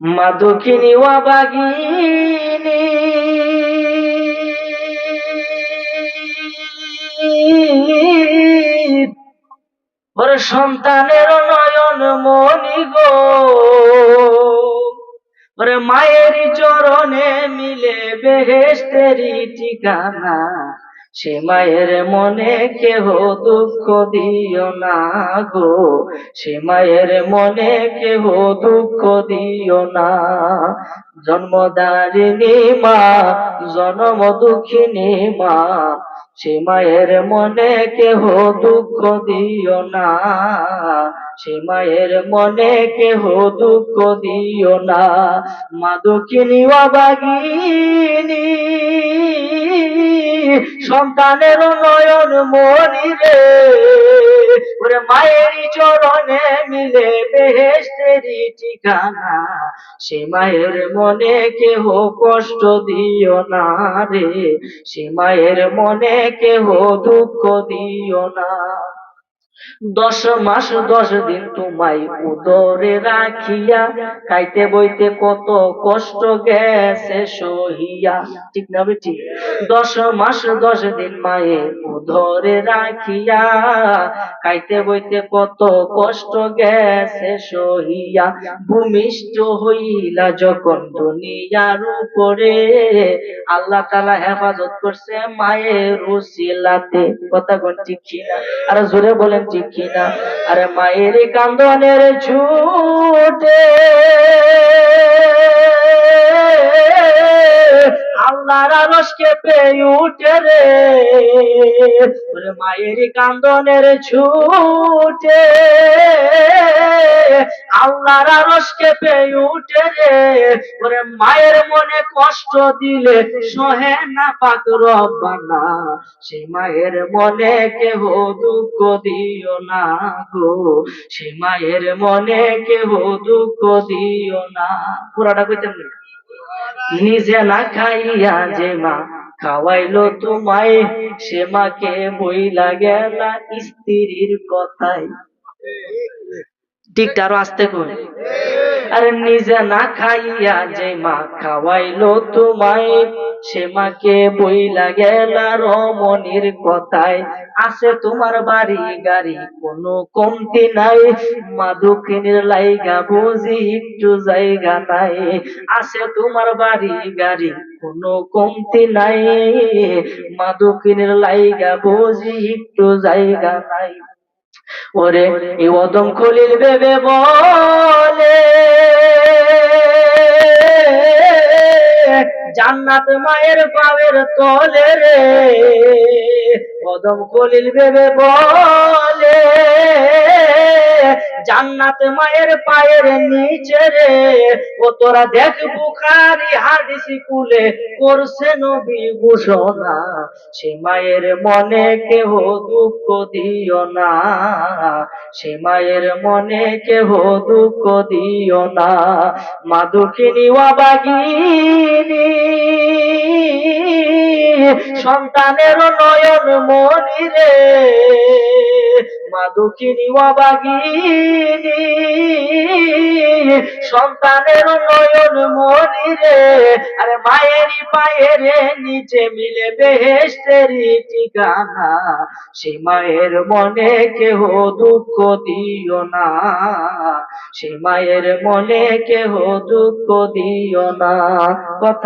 মাদুকিনী বাগিনী। ওরে সন্তানের নয়ন মনি গো। ওরে মায়ের চরণে মিলে বেহেস্তেরি ঠিকানা। সে মায়ের মনে কেহ দুঃখ দিও না গো। সে মায়ের মনে কেহ দুঃখ দিও না। জন্মদারিণী মা, জন্ম দুঃখিনী মা, সে মায়ের মনে কেহ দুঃখ দিও না। সে মায়ের মনে কেহ দুঃখ দিও না। মা দুঃখিনী অবাগিনী সন্তানের নয়ন মনি রে ওরে মায়েরই চরণে মিলে বেহেস্তেরি ঠিকানা। সে মায়ের মনে কেহ কষ্ট দিও না রে, সে মায়ের মনে কেহ দুঃখ দিও না। দশ মাস, দশ দিন তোমায় উদরে রাখিয়া, খাইতে বইতে কত কষ্ট গেছে সহিয়া। ঠিক না বেটি? দশ মাস, দশ দিন মায়ে উদরে রাখিয়া, খাইতে বইতে কত কষ্ট গেছে সহিয়া। ভূমিষ্ঠ হইলা যখন দুনিয়ার উপরে, আল্লাহ তালা হেফাজত করছে মায়ের উসিলাতে। কথা কোন ঠিক আর জোরে বলেন ঠিক কিনা আরে মায়ের কান্দনের ছুটে আরশকে পেয়ে উঠে রে। ওরে মায়ের কান্দনের ছুটে। আল্লাহর আরশকে পেয়ে উঠে রে। ওরে মায়ের মনে কষ্ট দিলে সহে না পাক রব্বানা। সে মায়ের মনে কেহ দুঃখ দিও না গো। সে মায়ের মনে কেহ দুঃখ দিও না। পুরাটা কইতাম না। নিজে না খাইয়া যে মা খাওয়াইলো তোমায়, সে মাকে বই লাগে না স্ত্রীর কথায়। ঠিকটা আরও আসতে কই। আরে নিজে না খাইয়া যে মা খাওয়াইলো তোমায়, সে মাকে বই লাগে না রমণীর কথায়। আছে তোমার বাড়ি গাড়ি, কোনো কমতি নাই। মা দক্ষিণের লাইগা বুঝি, একটু জায়গা নাই। আছে তোমার বাড়ি গাড়ি, কোনো কমতি নাই। মা দক্ষিণের লাইগা বুঝি, একটু জায়গা নাই। ওরে অদম খলিল বেবে বলে জান্নাত মায়ের পাবের তলে রে অদম খলিল বেবে বলে জান্নাত মায়ের পায়ের নিচে রে। ও তোরা দেখ বুখারি হাদিসি কুলে করছে নবী ঘোষণা। সে মায়ের মনে কেহ দুঃখ দিও না। সে মায়ের মনে কেহ দুঃখ দিও না। মা দুঃখিনী সন্তানের নয়ন মনি রে মা দুঃখিনী অবাগিনী সন্তানের নয়ন মনি রে আরে মায়েরই পায়ের নিচে মিলে বেহেস্তেরি ঠিকানা। সে মায়ের মনে কেহ দুঃখ দিও না, সে মায়ের মনে কেহ দুঃখ দিও না। কথা